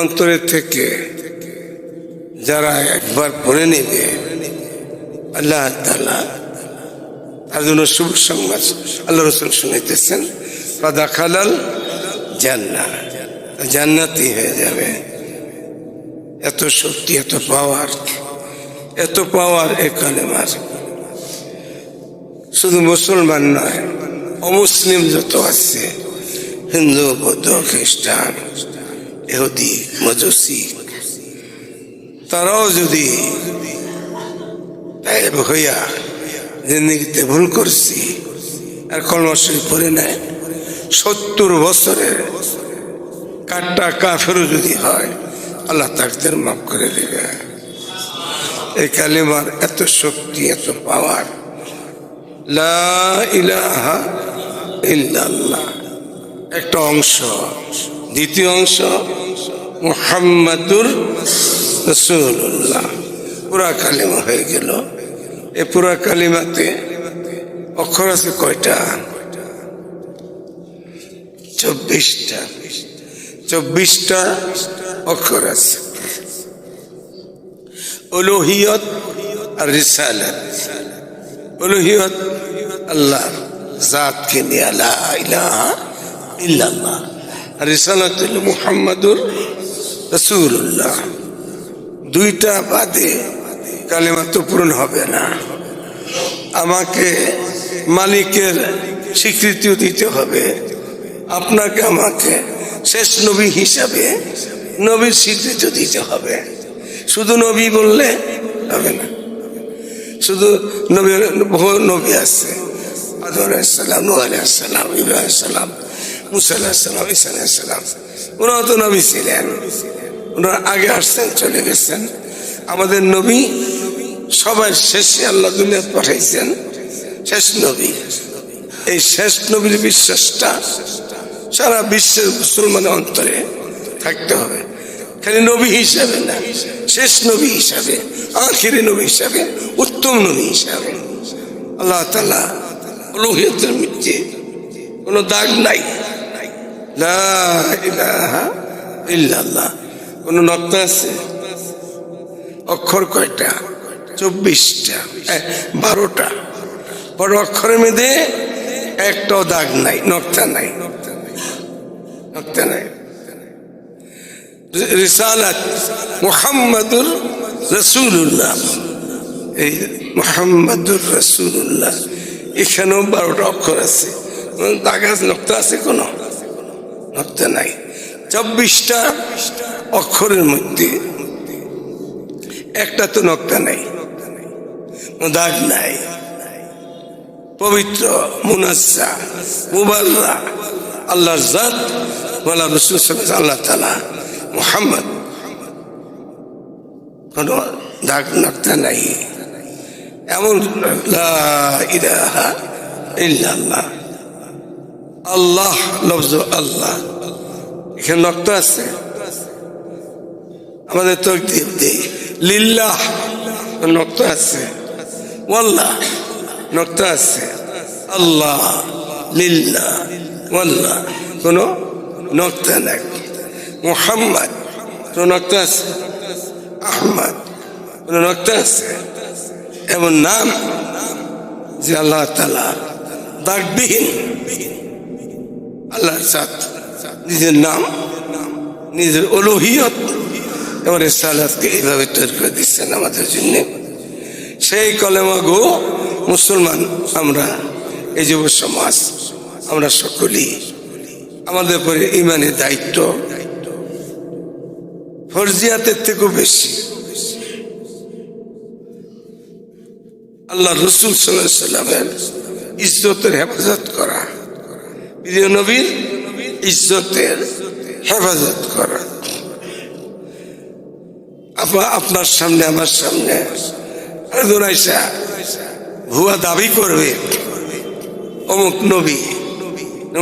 অন্তরের থেকে যারা একবার পড়ে নেবে, আল্লাহ তালা তার জন্য শুভ সংবাদ আল্লাহ রসুল শুনাইতেছেন পাদা খালাল জান্না জান্নাতি হয়ে যাবে। এত শক্তি, এত পাওয়ার এত পাওয়ার এ কালেমার। শুধু মুসলমান নয়, অমুসলিম যত আছে, হিন্দু, বৌদ্ধ, খ্রিস্টান এহুদি মজুসি, তারাও যদি হইয়া জিন্দিগিতে ভুল করছি, আর কর্মশ্রী পড়ে নেয় সত্তর বছরের কাটটা কাফেরও যদি হয়, আল্লাহ তাকদের মাফ করে দেবে। এই কালিমার এত শক্তি, এত পাওয়ার ইলাহা একটা অংশ, দ্বিতীয় অংশ মুহাম্মাদুর রসুল্লাহ পুরা কালিমা হয়ে গেল। এ পুরা কালিমাতে অক্ষর আছে কয়টা? চব্বিশটা। চব্বিশটা অক্ষর আছে। উলুহিয়ত আর রিসালাত। উলুহিয়ত আল্লাহ জাতকে নিয়ে লা ইলাহা ইল্লাল্লাহ। রিসালাত মুহাম্মাদুর রসুল্লাহ দুইটা বাদে কালিমা তো পূরণ হবে না। আমাকে মালিকের স্বীকৃতিও দিতে হবে। আপনাকে আমাকে শেষ নবী হিসাবে নবীর স্বীকৃতি দিতে হবে। শুধু নবী বললে হবে না। শুধু নবী বহু নবী আছে। আদম আলাইসাল্লাম নূহ আলাইসাল্লাম ইব্রাহিম সাল্লাম মুসা আলাইসাল্লাম ওনারা তো নবী ছিলেন। ওনারা আগে আসছেন, চলে গেছেন। আমাদের নবী সবার শেষে আল্লাহ দুনিয়া পাঠাইছেন, শেষ নবী। এই শেষ নবীর বিশ্বাসটা সারা বিশ্বের মুসলমানের অন্তরে থাকতে হবে। খালি নবী হিসাবে না, শেষ নবী হিসাবে, আখিরি নবী হিসাবে, উত্তম নবী হিসাবে। আল্লাহ তালা লোহিয়তের মধ্যে কোনো দাগ নাই। ইল্লাল্লাহ। কোনো নক্তা আছে? অক্ষর কয়টা? চব্বিশটা। বারোটা। বড় অক্ষরের মধ্যে একটাও দাগ নাই, নক্তা নাই। নক্তা নাই। রিসালাত মুহাম্মাদুর রসুল্লাহ এই মুহাম্মাদুর রসুল্লাহ এখানেও বারোটা অক্ষর আছে। দাগ আছে, নক্তা আছে কোনো? নক্তা নাই। চব্বিশটা অক্ষরের মধ্যে। একটা তো নক্তা নাই, দাগ নাই। পবিত্র মুনাজ্জা মুবাল্লা আল্লাহর জাত মালা রসুল আল্লাহ তালা মুহাম্মদ। কোনো দাগ, নক্তা নাই। এমন ইলাহা ইল্লাল্লাহ। আল্লাহ, লফজ আল্লাহ। এখানে নক্তা আছে। আমাদের দেই। লিল্লাহ, নক্তা আছে। ওয়াল্লাহ, নক্তা আছে। আল্লাহ, লিল্লাহ, ওয়াল্লাহ। কোনো নক্তা নাই। মুহাম্মদ, কোনো নক্তা আছে। আহমদ, কোনো নক্তা আছে। এমন নাম যে আল্লাহ তালা দাগবিহীন। আল্লাহর সাথ নিজের নাম, নিজের অলুহিয়ত। এবং সালাদকে এইভাবে তৈরি করে দিচ্ছেন আমাদের জন্য। সেই কলেমা গো, মুসলমান, আমরা এই যুব সমাজ, আমরা সকলেই আমাদের উপরে ইমানের দায়িত্ব। ফরজিয়াতের থেকেও বেশি। আল্লাহ রসুল সাল্লাহ সাল্লামের ইজ্জতের হেফাজত করা। প্রিয় নবীর ইজ্জতের হেফাজত করা। আপনার সামনে, আমার সামনে ভুয়া দাবি করবে, অমুক নবী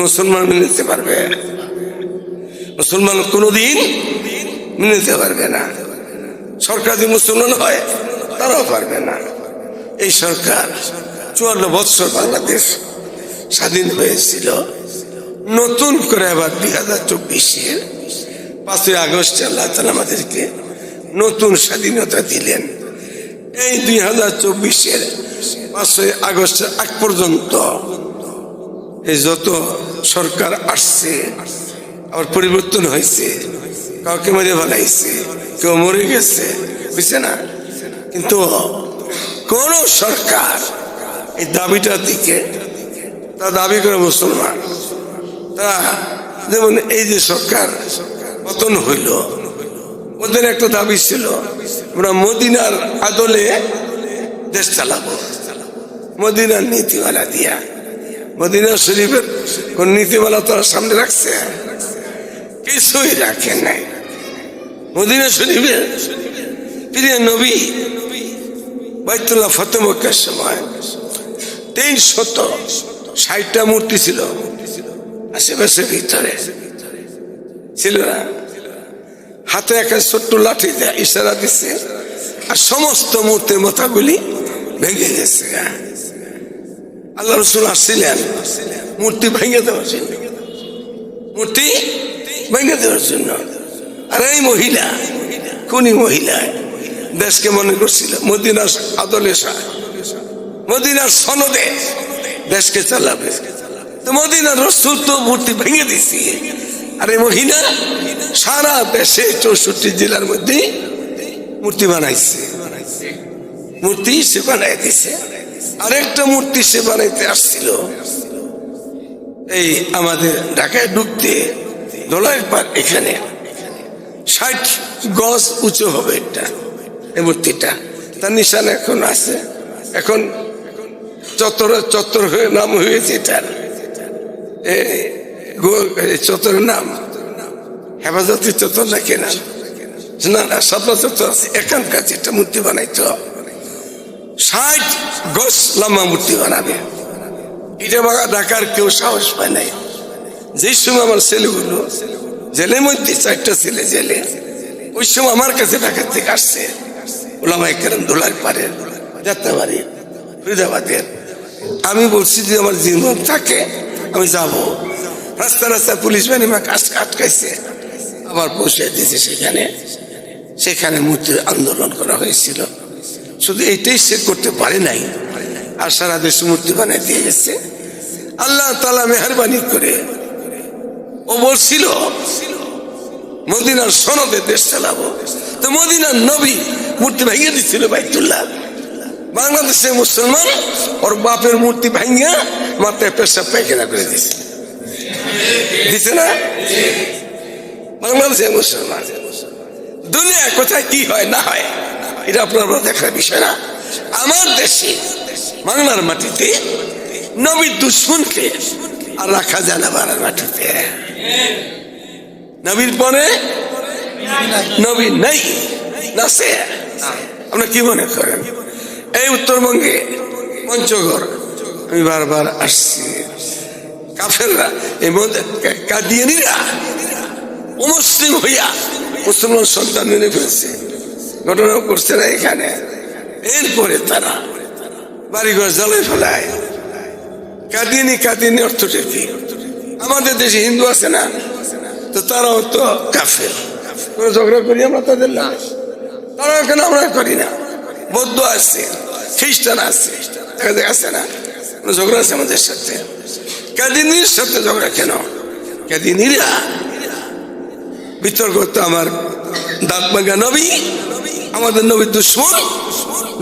মুসলমান মেনে পারবে? মুসলমান কোনোদিন মেনে পারবে না। সরকার যদি মুসলমান হয়, তারাও পারবে না। এই সরকার চুয়ান্ন বৎসর বাংলাদেশ স্বাধীন হয়েছিল। নতুন করে আবার দুই হাজার চব্বিশের পাঁচই আগস্টে আল্লাহ তালা আমাদেরকে নতুন স্বাধীনতা দিলেন। এই দুই হাজার চব্বিশের পাঁচই আগস্টের আগ পর্যন্ত এই যত সরকার আসছে, আবার পরিবর্তন হয়েছে, কাউকে মেরে ফেলাইছে, কেউ মরে গেছে, বুঝছে না? কিন্তু কোন সরকার এই দাবিটার দিকে তা দাবি করে মুসলমান। যেমন এই যে সরকার পতন হইল, ওদের একটা দাবি ছিল, আমরা মদিনার আদলে দেশ চালাবো। মদিনার নীতিমালা দিয়া। মদিনা শরীফের কোন নীতিমালা তারা সামনে রাখছে? কিছুই রাখে নাই। মদিনা শরীফের প্রিয় নবী বাইতুল্লাহ ফতেমকের সময় তিন শত ষাটটা মূর্তি ছিল। আশেপাশে ভিতরে। ছিল না? হাতে একটা ছোট্ট লাঠি ইশারা দিচ্ছে আর সমস্ত মূর্তির মাথাগুলি ভেঙে গেছে আল্লাহ রসুল আসছিলেন। মূর্তি ভেঙে দেওয়ার জন্য। মূর্তি ভেঙে দেওয়ার জন্য। আর এই মহিলা কোনি মহিলা, দেশকে মনে করছিল মদিনার আদলে মদিনার সনদে দেশকে চালাবে। মদিনার রসুল তো মূর্তি ভেঙে দিছি আর মহিলা সারা দেশে চৌষট্টি জেলার মধ্যে মূর্তি বানাইছে। মূর্তি সে বানাই দিছে আরেকটা মূর্তি সে বানাইতে আসছিল। এই আমাদের ঢাকায় ঢুকতে দোলাই পার্ক এখানে ষাট গজ উঁচু হবে এটা, এই মূর্তিটা। তার নিশান এখন আছে। এখন চত্বর চত্বর হয়ে নাম হয়েছে এই চত্বরের নাম। হেফাজতি চত্বর না কেনা? না না স্বপ্ন চত্বর আছে। এখানকার যেটা মূর্তি বানাইতো ষাট গজ লম্বা মূর্তি বানাবে। এটা বাগা ঢাকার কেউ সাহস পায় নাই। যে সময় আমার ছেলেগুলো, জেলের মধ্যে চারটা ছেলে জেলে, ওই সময় আমার কাছে ঢাকার থেকে আসছে। ওলামাই কেরম দোলার পারে যাত্রাবাড়ি, ফরিদাবাদের। আমি বলছি যে আমার জীবন থাকে আমি যাব। রাস্তা রাস্তা পুলিশ বাহিনী আটকাইছে। আবার পৌঁছে দিয়েছে সেখানে। সেখানে মূর্তির আন্দোলন করা হয়েছিল। শুধু এইটাই সে করতে পারে নাই। আর সারা দেশ মূর্তি বানিয়ে দিয়ে গেছে। আল্লাহ তালা মেহরবানি করে ও বলছিল, মদিনার সনদে দেশ চালাবো। তো মদিনার নবী মূর্তি ভেঙে দিচ্ছিল বাইতুল্লাহ। বাংলাদেশের মুসলমান, ওর বাপের মূর্তি ভাঙ্গা মাথায় পেশাব পায়খানা করে দিছে। দিছে না? বাংলাদেশের মুসলমান। দুনিয়া কোথায় কি হয়, না হয়, এটা আপনার দেখার বিষয় না। আমার দেশে, বাংলার মাটিতে নবীর দুশ্মনকে আর রাখা যায় না বাংলার মাটিতে। নবীর পরে নবী নেই নাসে আপনার কি মনে করেন? এই উত্তরবঙ্গে পঞ্চগড়। আমি বারবার আসছি। কাফেররা, এই মধ্যে কাদিয়ানিরা অমুসলিম হইয়া মুসলমান সন্তান মেনে ফেলছে। ঘটনা করছে না এখানে। এরপরে তারা বাড়িঘর জ্বালাই ফেলায়। কাদিনী কাদিনী অর্থটা কি? আমাদের দেশে হিন্দু আছে না? তো তারাও তো কাফের। ঝগড়া করি আমরা তাদের না তারা কেন আমরা করি না? বৌদ্ধ আছে। খ্রিস্টান আছে। আছে না? ঝগড়া আছে আমাদের সাথে? কাদিনীর সাথে ঝগড়া কেন? কাদিনীরা বিতর্ক তো আমার দাঁত ভাঙ্গা নবী, আমাদের নবী দুশ্মন,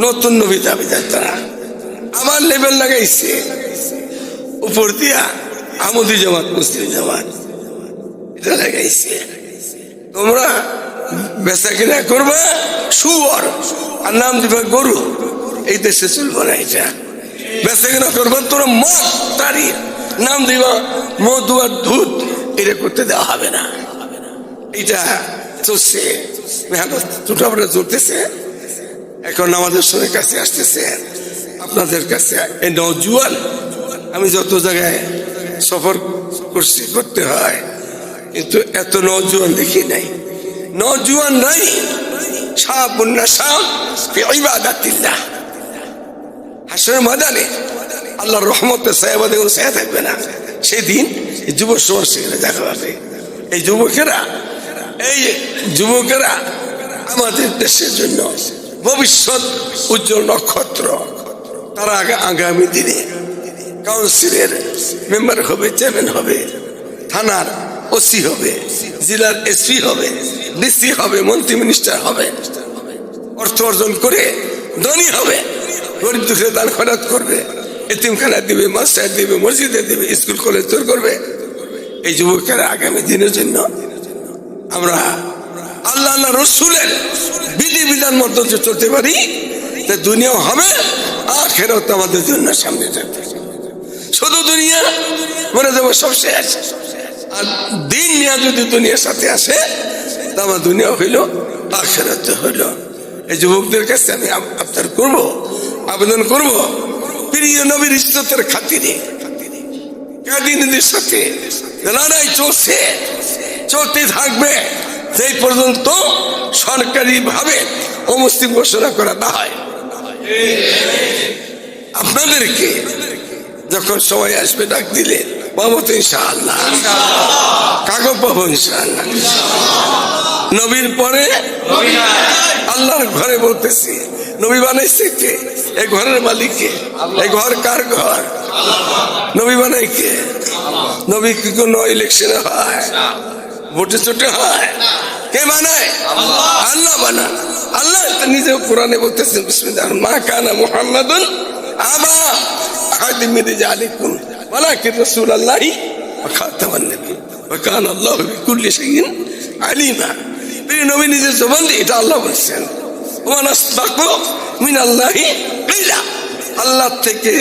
নতুন নবী দাবি তারা আবার লেবেল লাগাইছে। উপর দিয়া আমদি জামাত, মুসলিম জামাত, এটা লাগাইছে। তোমরা বেচা কিনা করবা সুয়ার আর নাম দিবা গরু। এই দেশে চলবো না এটা বেচা কিনা করবা তোরা মদ তারি নাম দিবা মধু আর দুধ, এটা করতে দেওয়া হবে না। এটা চলছে। ছোটবেলা চলতেছে। এখন আমাদের সময় কাছে আসতেছে। আপনাদের কাছে এই নজুয়ান আমি যত জায়গায় সফর করছি, করতে হয়, কিন্তু এত নজুয়ান দেখি নাই। নজুয়ান নাই সাপ সাহাবুন্না সাহ ইবাদাতিল্লাহ। হাসনের ময়দানে আল্লাহর রহমতের সাহেবাদে কোনো সায়া থাকবে না। সেদিন যুব সমাজ সেখানে দেখা পাবে এই যুবকেরা এই যুবকেরা আমাদের দেশের জন্য ভবিষ্যৎ উজ্জ্বল নক্ষত্র, তারা আগা- আগামী দিনে কাউন্সিলের মেম্বার হবে, চেয়ারম্যান হবে, থানার ওসি হবে, জেলার এসপি হবে, ডিসি হবে, মন্ত্রী মিনিস্টার হবে, অর্থ অর্জন করে ধনী হবে। গরিব দুঃখে দান খরাত করবে এতিমখানা দিবে মাস্টার দিবে, মসজিদে দিবে, স্কুল কলেজ তৈরি করবে। এই যুবকেরা আগামী দিনের জন্য আমরা আল্লাহ আল্লাহ রসুলের বিধি বিধান মতো যে চলতে পারি, তা দুনিয়াও হবে আখেরাত আমাদের জন্য সামনে থাকবে শুধু দুনিয়া মনে যাব সব শেষ। আর দিন নিয়ে যদি দুনিয়ার সাথে আসে, তা আমার দুনিয়া হইল, আখেরাত হইল। এই যুবকদের কাছে আমি আবদার করব আবেদন করব। প্রিয় নবীর ইজ্জতের খাতিরে। চলতে থাকবে। সেই পর্যন্ত সরকারি ভাবে অমুসলিম ঘোষণা করা হয়। আপনাদেরকে যখন সময় আসবে, ডাক দিলে, পাবো তো ইনশাআল্লাহ। কাগজ পাবো ইনশাআল্লাহ। নবীর পরে আল্লাহর ঘরে বলতেছি, নবী বানাইছে কে? এই ঘরের মালিক কে? এই ঘর কার ঘর? নবী বানাই কে? নবী কি কোনো ইলেকশনে হয়? ভোটে চোটে হয়? কে বানায়? আল্লাহ বানান আল্লাহ নিজে কোরআনে বলতেছেন বিসমিল্লাহ। মা কানা মুহাম্মাদুন আবা খাদিমির জালিকুম ওয়ালাকিন রাসূলুল্লাহি ওয়া খাতামান নবী। ওয়া কানা আল্লাহু বিকুল্লি শাইইন আলিমা। প্রিয় নবী নিজের জবান দিয়ে এটা আল্লাহ বলছেন। মিন আল্লাহি আল্লাহ থেকে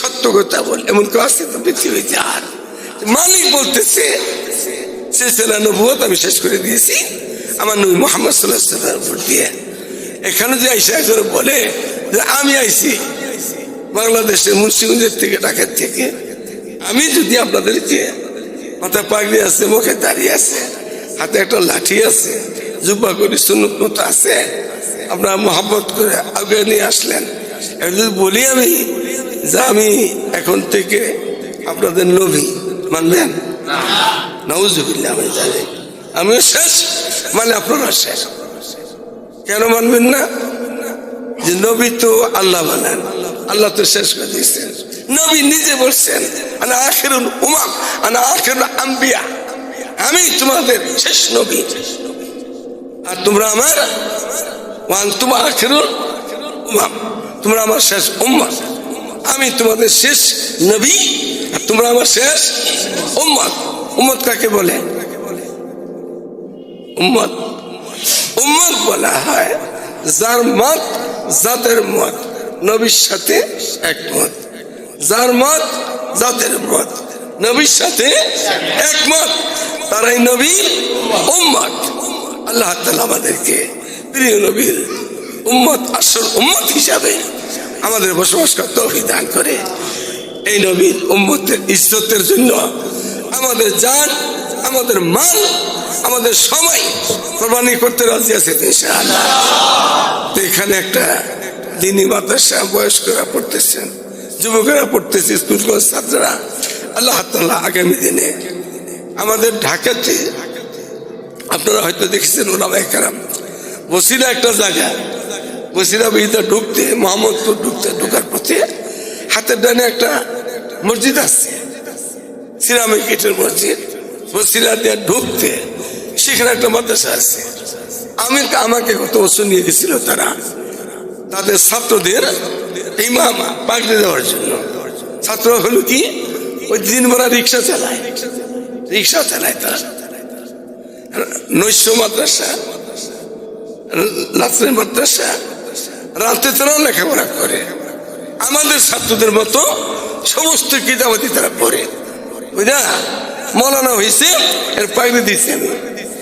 সত্য কথা বল। এমন কেউ আছে তো পৃথিবীতে আর। মালিক বলতেছে, সিলসিলা নবুয়ত আমি শেষ করে দিয়েছি। আমার নবী মোহাম্মদ সাল্লাহ সাল্লাম উপর দিয়ে। এখানে যে আইসা একজন বলে যে, আমি আইছি বাংলাদেশের মুন্সিগঞ্জের থেকে, ঢাকার থেকে। আমি যদি আপনাদেরকে মাথা পাগড়ি আছে, মুখে দাঁড়িয়ে আছে হাতে একটা লাঠি আছে, জুব্বা করে সুন্নত মতো আছে। আপনারা মহাব্বত করে আগে নিয়ে আসলেন। যদি বলি আমি যে আমি এখন থেকে আপনাদের নবী, মানবেন? নওজুবিল্লাহ আমি জানি। আমিও শেষ মানে আপনারা শেষ। কেন মানবেন না? যে নবী তো আল্লাহ বানান আল্লাহ তো শেষ করে দিয়েছেন। নবী নিজে বলছেন, আনা আখিরুল উমাম, আনা আখিরুল আম্বিয়া। আমি তোমাদের শেষ নবী। আর তোমরা আমার ওয়ান তোমার আখিরুল উমাম। তোমরা আমার শেষ উম্মত আমি তোমাদের শেষ নবী আর তোমরা আমার শেষ উম্মত উম্মত কাকে বলে? উম্মত। উম্মত বলা হয় যার মত, জাতের মত, নবীর সাথে একমত। যার মত, জাতের মত। নবীর সাথে একমত। তারাই নবীর উম্মত। আল্লাহ তাআলা আমাদেরকে প্রিয় নবীর উম্মত, আসল উম্মত হিসাবে আমাদের বসবাস করতে অভিধান করে। এই নবীর উম্মতের ইজ্জতের জন্য আমাদের জান, আমাদের মান, আমাদের সময় কোরবানি করতে রাজি আছে তো এখানে একটা দিনী মাদ্রাসা বয়স্করা পড়তেছেন, যুবকেরা পড়তেছে স্কুল ছাত্ররা। আল্লাহ তাআলা আগামী দিনে আমাদের ঢাকাতে, আপনারা হয়তো দেখেছেন ওলামাই কারাম বসিরা একটা জায়গা বসিরা বিহিতা ঢুকতে, মোহাম্মদপুর ঢুকতে, ঢুকার পথে হাতের ডানে একটা মসজিদ আছে, সিরামিক ইটের মসজিদ বসিরা দিয়ে ঢুকতে সেখানে একটা মাদ্রাসা আছে। আমি আমাকে কত বছর নিয়ে গেছিল তারা, তাদের ছাত্রদের ইমাম পাগড়ি দেওয়ার জন্য। ছাত্র হলো কি? ওই দিন ভরা রিক্সা চালায়। রিক্সা চালায় তারা। নৈশ মাদ্রাসা রাত্রে মাদ্রাসা, রাতে তারা লেখাপড়া করে। আমাদের ছাত্রদের মতো সমস্ত কিতাবাদি তারা পড়ে। বুঝা মলানা হয়েছে এর পাগড়ি দিচ্ছেন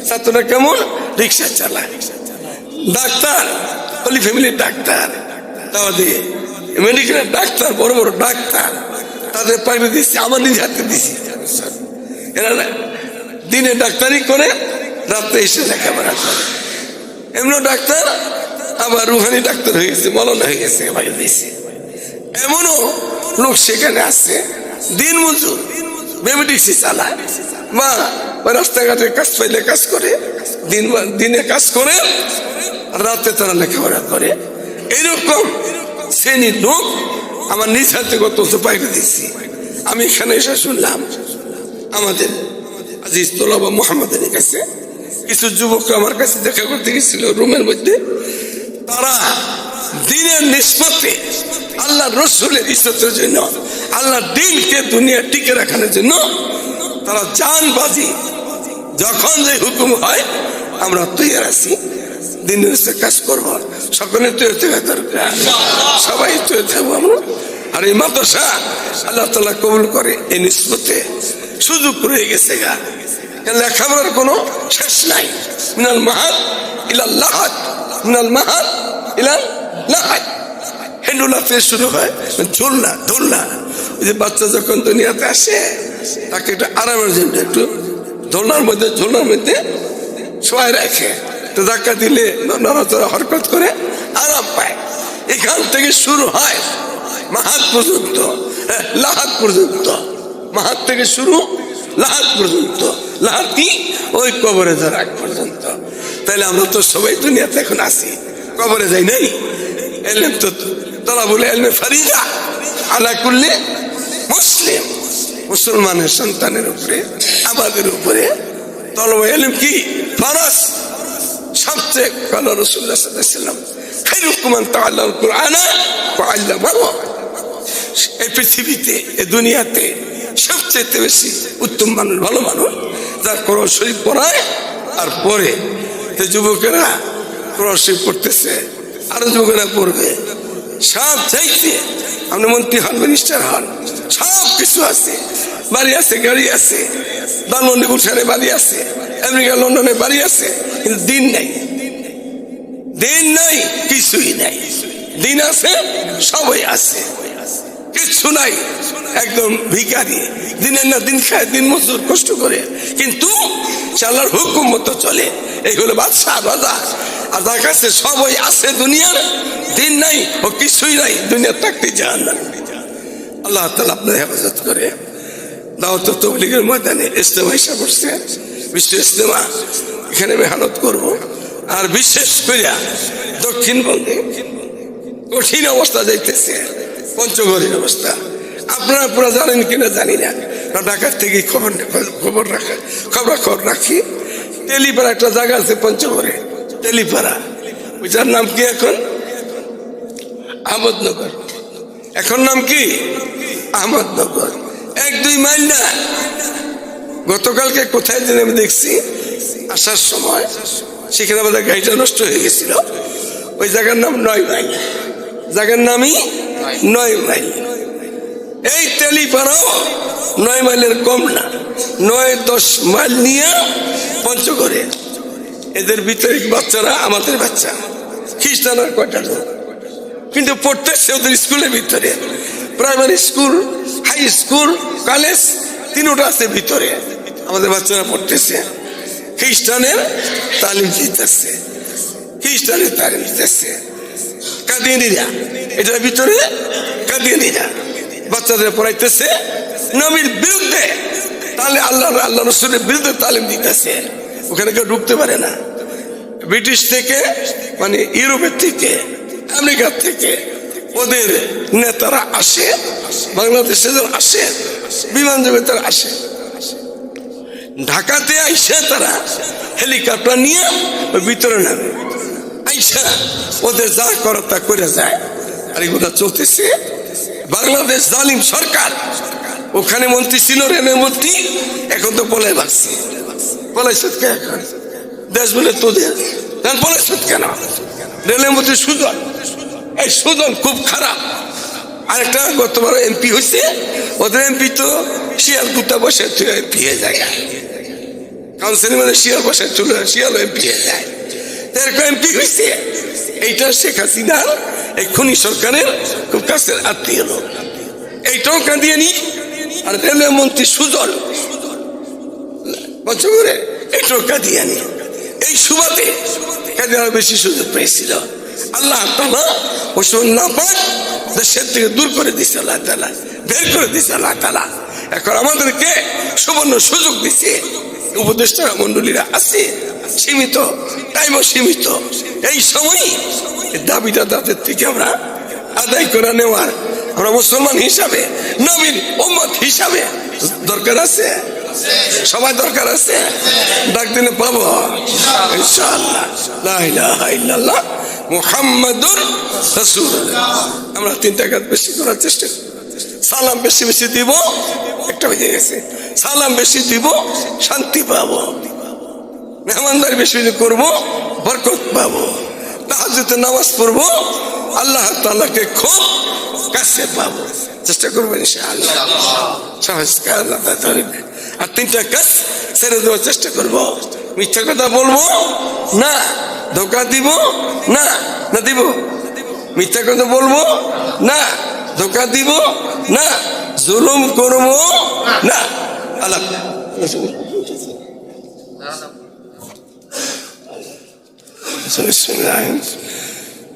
ছাত্ররা কেমন? রিক্সা চালায়। ডাক্তার অলি ফ্যামিলির ডাক্তার। তাদের মেডিকেলের ডাক্তার, বড় বড় ডাক্তার। তাদের পাগড়ি দিচ্ছে আমার নিজে হাতে দিছি এরা দিনে ডাক্তারি করে রাত্রে এসে লেখাপড়া করে। এমন ডাক্তার, আবার রুহানি ডাক্তার হয়ে গেছে, মলনা হয়ে গেছে ভাই দিয়েছে। এমনও লোক সেখানে আছে, দিন মজুর বেবিটিসি চালায়। ওই রাস্তাঘাটে কাজ পাইলে কাজ করে, দিন দিনে কাজ করে, রাতে তারা লেখাপড়া করে। এইরকম শ্রেণির লোক আমার নিজ হাতে কত পাইকে দিচ্ছি আমি এখানে এসে শুনলাম, আমাদের আজিজ তোলাবা মোহাম্মদের কাছে কিছু যুবক আমার কাছে দেখা করতে গেছিল রুমের মধ্যে। তারা দিনের নিষ্পত্তি আল্লাহ রসুলের ইজ্জতের জন্য আল্লাহ দিনকে দুনিয়া টিকে রাখানোর জন্য তারা জান বাজি যখন যে হুকুম হয়, আমরা তৈরি আছি। হচ্ছে কাজ করব। সকলে তৈরি থাকা দরকার। সবাই তৈরি থাকব আমরা আর এই মাদ্রাসা আল্লাহ তালা কবুল করে এই নিষ্পত্তি। সুযোগ রয়ে গেছে গা। লেখাপড়ার কোনো শেষ নাই। মিনাল মাহাত ইলাল লাহাত মিনাল মাহাত ইলাল লাহাত হেন্ডুলা থেকে শুরু হয়। ঝোলনা দোলনা ওই যে বাচ্চা যখন দুনিয়াতে আসে, তাকে একটু আরামের জন্য একটু দোলনার মধ্যে, ঝোলনার মধ্যে শোয়াই রাখে। তো ধাক্কা দিলে নড়াচড়া হরকত করে আরাম পায়। এখান থেকে শুরু হয় মাহাত পর্যন্ত হ্যাঁ, লাহাত পর্যন্ত। মাহাত থেকে শুরু লাহাত পর্যন্ত। লাহাত ওই কবরে আগ পর্যন্ত। তাহলে আমরা তো সবাই দুনিয়াতে এখন আসি কবরে যাই নাই? এলেম তো তোরা বলে এলমে ফারিদা আলা করলে মুসলিম। মুসলমানের সন্তানের উপরে আমাদের উপরে তলব এলিম কি? ফরস। সবচেয়ে পৃথিবীতে, এই দুনিয়াতে সবচেয়ে বেশি উত্তম মানুষ, ভালো মানুষ, যার কোরআন শরীফ পড়ায় আর তো যুবকেরা কোরআন শরীফ পড়তেছে, আরও যুবকেরা পড়বে সব চাইতে আপনি মন্ত্রী হন মিনিস্টার হন সব কিছু আছে। বাড়ি আছে, গাড়ি আছে। দানমন্ডি গুলশানে বাড়ি আছে, আমেরিকা, লন্ডনে বাড়ি আছে, কিন্তু দিন নাই। দিন নাই, কিছুই নাই। দিন আছে, সবাই আছে। নাই, একদম ভিখারি। দিনের না দিন খায়, দিন মজুর কষ্ট করে। কিন্তু হুকুম মতো চলে। এই হলো বাদশাহ, রাজা, আর যার কাছে সবই আছে দুনিয়ার, দিন নাই ও কিছুই নাই, দুনিয়ার থাকতে যান আল্লাহ তালা আপনার হেফাজত করে। দাওয়াত তবলিগের ময়দানে ইস্তেমা হিসাব করছে বিশ্ব ইস্তেমা এখানে মেহনত করব। আর বিশেষ করিয়া দক্ষিণবঙ্গে কঠিন অবস্থা যাইতেছে, পঞ্চগড়ের অবস্থা। আপনারা পুরো জানেন কিনা জানি না। ঢাকার থেকে খবর খবর রাখা খবর খবর রাখি। তেলিপাড়া একটা জায়গা আছে পঞ্চগড়ে, তেলিপাড়া। ওইটার নাম কি এখন? আহমদনগর। এখন নাম কি? আহমদনগর। এক, দুই মাইল না। গতকালকে কোথায় যেন আমি দেখছি, আসার সময় সেখানে আমাদের গাড়িটা নষ্ট হয়ে গেছিল। ওই জায়গার নাম নয় মাইল। জায়গার নামই নয় মাইল। এই তেলিপাড়াও নয় মাইলের কম না। নয়, দশ মাইল নিয়ে পঞ্চগড়ে। এদের ভিতরে বাচ্চারা? আমাদের বাচ্চা। খ্রিস্টানের কয়টা লোক। কিন্তু পড়তেছে ওদের স্কুলের ভিতরে। Primary school, high school, college, তিনোটা আছে ভিতরে। আমাদের বাচ্চারা পড়তেছে। খ্রিস্টানের তালিম দিতেছে। খ্রিস্টানের তালিম দিতেছে। কাদিয়ানিরা এটার ভিতরে কাদিয়ানিরা বাচ্চাদের পড়াইতেছে। নবীর বিরুদ্ধে তাহলে আল্লাহ আল্লাহ রসুলের বিরুদ্ধে তালিম দিতেছে। ওখানে কেউ ঢুকতে পারে না। ব্রিটিশ থেকে মানে ইউরোপের থেকে, আমেরিকার থেকে ওদের নেতারা আসে, বাংলাদেশে আসে, বিমান যোগে তারা আসে। ঢাকাতে আইসে তারা হেলিকপ্টার নিয়ে ভিতরে নামে। আইসা ওদের যা করার তা করে যায়। আর এগুলো চলতেছে। বাংলাদেশ জালিম সরকার। ওখানে মন্ত্রী ছিল রেলের মন্ত্রী, এখন তো পলাই ভাগছে পলাইছে কে? এখন দেশ বলে তোদের কেন পলাইছে কেন? রেলের মন্ত্রী সুজন এই সুজন খুব খারাপ। আরেকটা গতবার এমপি হয়েছে ওদের এমপি তো শিয়াল কুত্তা বসে এমপি হয়ে যায়। কাউন্সিলের মধ্যে শিয়াল বসে চলে শিয়াল এমপি হয়ে যায়। এরকম এমপি হয়েছে এইটা শেখ হাসিনার, এই খনি সরকারের খুব কাছের আত্মীয় লোক। এইটাও কাঁদিয়ে নি, আর রেলওয়ে মন্ত্রী সুজন পঞ্চগড়ে এইটাও কাঁদিয়ে নি। এই সুবাদে কাঁদিয়ে আরও বেশি সুযোগ পেয়েছিল? আল্লাহ তালা ও না পাক দেশের থেকে দূর করে দিছে আল্লাহ তালা বের করে দিছে আল্লাহ তালা এখন আমাদেরকে সুবর্ণ সুযোগ দিছে। উপদেষ্টা মন্ডলীরা আছে, সীমিত টাইমও সীমিত। এই সময় দাবিটা তাদের থেকে আমরা আদায় করে নেওয়ার আমরা মুসলমান হিসাবে, নবীন উম্মত হিসাবে দরকার আছে? সবাই দরকার আছে? ডাক দিলে পাবো? মুহাম্মাদুর আমরা তিনটা কাজ বেশি করার চেষ্টা সালাম বেশি বেশি দিব, একটা বেজে গেছে। সালাম বেশি দিব, শান্তি পাবো। মেহমানদারি বেশি বেশি করব, বরকত পাবো। তাহাজতে নামাজ পড়ব আল্লাহ তাআলাকে খুব কাছে পাবো। চেষ্টা করব ইনশাআল্লাহ। আল্লাহ তাআলা তৌফিক দেন। আর তিনটা কাজ ছেড়ে দেওয়ার চেষ্টা করব। মিথ্যা কথা বলব? না। ধোকা দিব? না। না দিব। মিথ্যা কথা বলব? না। ধোকা দিব? না। জুলুম করব? না। আল্লাহ। বিসমিল্লাহ।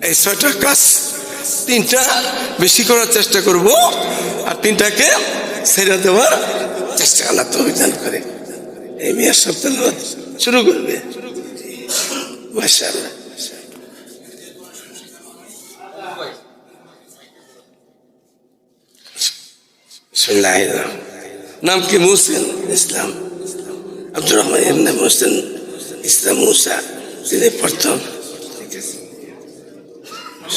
এই ছয়টা কাজ তিনটা বেশি করার চেষ্টা করব আর তিনটাকে ছেড়ে দেওয়ার চেষ্টা আল্লাহ অভিযান করে। এই মেয়ের সপ্তাহ শুরু করবে। নাম কি মুহসিন? ইসলাম। আব্দুর রহমান ইসলাম মুসা। তিনি প্রথম ঠিক আছে বিসমিল্লাহ। মাশাআল্লাহ।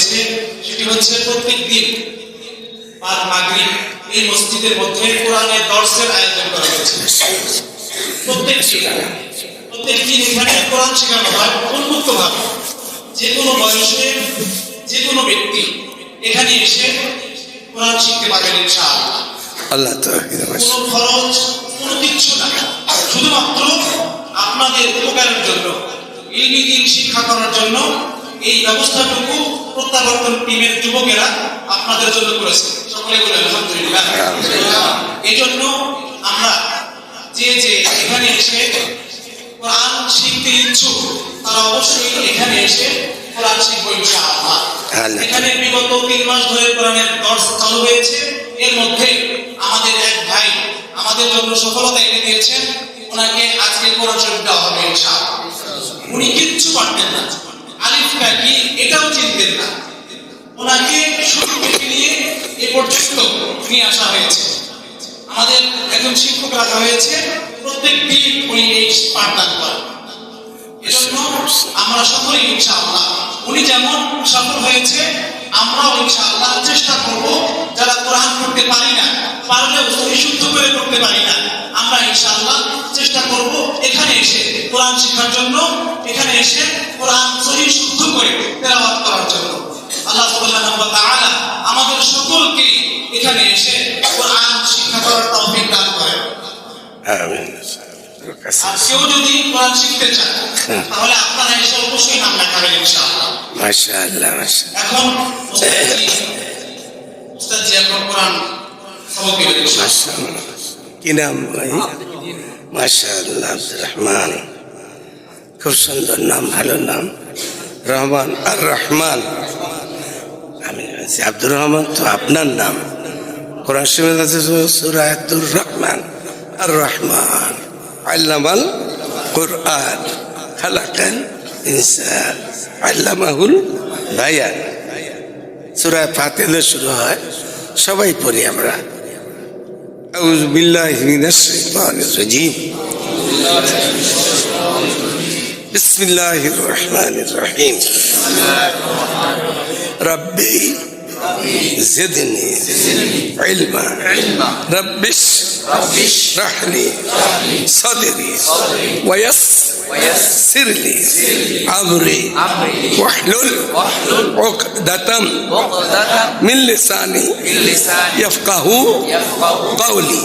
হয়েছে সেটি হচ্ছে প্রত্যেক দিন বাদ মাগরিব এই মসজিদের মধ্যে কোরআনের দর্শের আয়োজন করা হয়েছে। প্রত্যেক দিন প্রত্যেক দিন এখানে কোরআন শেখানো হয় উন্মুক্ত ভাবে যে কোনো বয়সে যে কোনো ব্যক্তি এখানে এসে কোরআন শিখতে পারবেন ইনশাআল্লাহ। আল্লাহ কোনো খরচ কোনো কিচ্ছু না। শুধুমাত্র আপনাদের উপকারের জন্য ইলমি দিন শিক্ষা করার জন্য এই ব্যবস্থাটুকু প্রত্যাবর্তন টিমের যুবকেরা আপনাদের জন্য করেছে। সকলে বলে আলহামদুলিল্লাহ। এই জন্য আমরা যে যে এখানে এসে কোরআন শিখতে ইচ্ছুক তারা অবশ্যই এখানে এসে কোরআন শিখব ইনশাআল্লাহ। এখানে বিগত তিন মাস ধরে কোরআনের দর্শ চালু হয়েছে। এর মধ্যে আমাদের এক ভাই আমাদের জন্য সফলতা এনে দিয়েছেন। ওনাকে আজকে কোরআন শরীফ দেওয়া হবে ইনশাআল্লাহ। উনি কিচ্ছু পারতেন না। আলিফটা কি এটাও চিনতেন না। ওনাকে শুরু থেকে নিয়ে এ পর্যন্ত নিয়ে আসা হয়েছে। আমাদের একজন শিক্ষক রাখা হয়েছে। প্রত্যেক দিন উনি এই পাঠদান করেন। এজন্য আমরা সকলেই ইনশাআল্লাহ, উনি যেমন সফল হয়েছে আমরাও ইনশাআল্লাহ চেষ্টা করব যারা কোরআন পড়তে পারি না পারলেও সহি শুদ্ধ করে পড়তে পারি না আমরা ইনশাআল্লাহ চেষ্টা করব এখানে এসে কোরআন শেখার জন্য এখানে এসে কোরআন সহি শুদ্ধ করে তেলাওয়াত করার জন্য। আল্লাহ সুবহানাহু ওয়া তাআলা আমাদের সকলকে এখানে এসে কোরআন শিক্ষা করার তৌফিক দান করেন। আমিন। আর কেউ যদি কোরআন শিখতে চান তাহলে আপনারা এসে অবশ্যই নাম লেখাবেন ইনশাআল্লাহ। মাশাআল্লাহ মাশাআল্লাহ। কি নাম ভাই? মাশাআল্লাহ আব্দুর রহমান। খুব সুন্দর নাম ভালো নাম। রহমান আর রহমান। আমি আব্দুর রহমান তো আপনার নাম? কোরআন আছে সূরা রহমান আর রহমান। আল্লামাল কোরআন। খালাকাল ইনসান আল্লামাহুল বায়ান সূরা ফাতিহা শুরু হয় সবাই পড়ি আমরা أعوذ بالله من الشيطان الرجيم بسم الله الرحمن الرحيم ربي زدني علما رب اشرح لي صدري ويسر لي أمري واحلل عقدة من لساني يفقه قولي.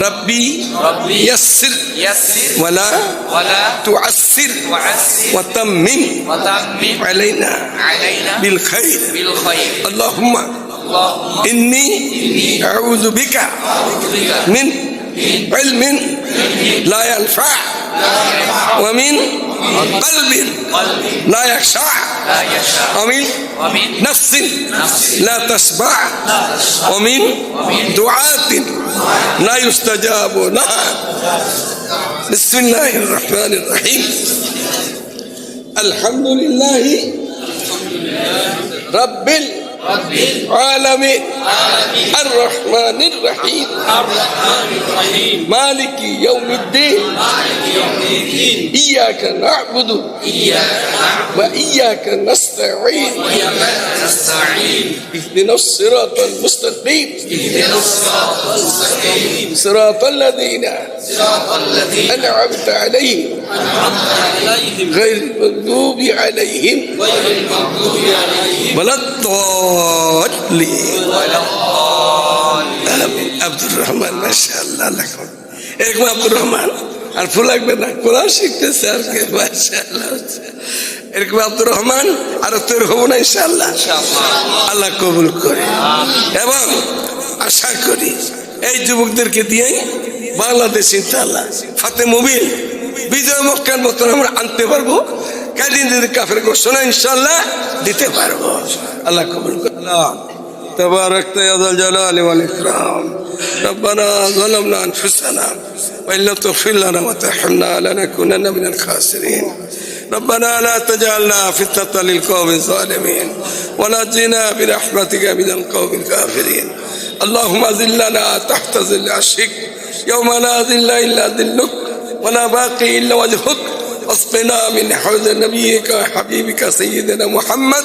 ربي يسر ولا تعسر وتمم علينا بالخير. اللهم إني أعوذ بك من علم لا ينفع ومن قلب لا يخشع ومن نفس لا تشبع ومن دعاة لا يستجاب لها. بسم الله الرحمن الرحيم. الحمد لله رب العالمين الرحمن الرحيم. مالك يوم الدين. إياك نعبد إياك نعبد وإياك نستعين. وإياك نستعين. اهدنا الصراط المستقيم. اهدنا الصراط المستقيم. صراط الذين صراط الذين أنعمت عليهم. عليهم. غير المغضوب عليهم. غير المغضوب عليهم. ولا الضالين. ولا الضالين. آمين. عبد الرحمن ما شاء الله لك رب. إيه عبد الرحمن؟ আর ফুল লাগবে না কোরআন শিখতেছে আর কি মাশাআল্লাহ এরকম আব্দুর রহমান আর তোর হবো না ইনশাআল্লাহ আল্লাহ কবুল করে এবং আশা করি এই যুবকদেরকে দিয়ে বাংলাদেশ ইনশাআল্লাহ ফাতে মুবিন বিজয় মক্কার মতন আমরা আনতে পারবো কাদিন যদি কাফের ঘোষণা ইনশাআল্লাহ দিতে পারবো আল্লাহ কবুল করে আল্লাহ تباركت يا ذا الجلال والإكرام ربنا ظلمنا أنفسنا وإن لم تغفر لنا وترحمنا لنكونن من الخاسرين ربنا لا تجعلنا فتنة للقوم الظالمين ونجنا برحمتك من القوم الكافرين اللهم ذلنا تحت ظل عرشك يوم لا ذل إلا ذلك ولا باقي إلا وجهك واسقنا من حوض نبيك وحبيبك سيدنا محمد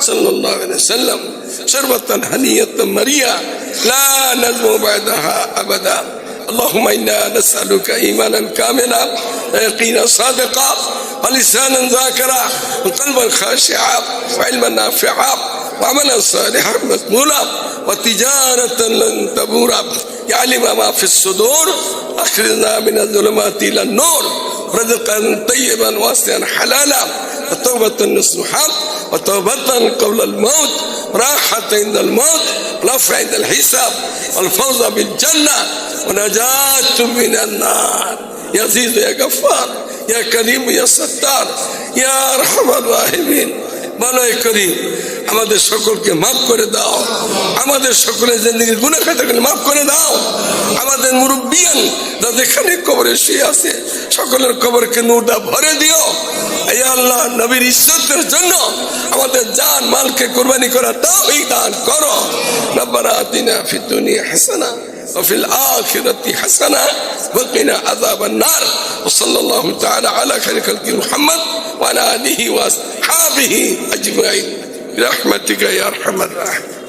صلى الله عليه وسلم شربة هنية مريا لا نزم بعدها أبدا اللهم إنا نسألك إيمانا كاملا ويقينا صادقا ولسانا ذاكرا وقلبا خاشعا وعلما نافعا وعملا صالحا مقبولا وتجارة لن تبورا يعلم ما في الصدور أخرجنا من الظلمات إلى النور رزقا طيبا واسعا حلالا وتوبة نصوحا وتوبة قبل الموت راحة عند الموت ونفع عند الحساب والفوز بالجنة ونجاة من النار. يا عزيز يا غفار يا كريم يا ستار يا أرحم الراحمين. মালয় করি, আমাদের সকলকে মাফ করে দাও। আমাদের সকলের জিন্দগির গুণা মাফ করে দাও। আমাদের মুরব্বিয়ান যা যেখানে কবরে শুয়ে আছে, সকলের কবরকে নূরদা ভরে দিও। এই আল্লাহ নবীর ইজ্জতের জন্য আমাদের জান, মালকে কোরবানি করা তাও দান করো। রব্বানা আতিনা ফিদ দুনিয়া হাসানা। وفي الآخرة حسنة وقنا عذاب النار. وصلى الله تعالى على خير خلق محمد وعلى آله وأصحابه أجمعين. برحمتك يا أرحم الراحمين.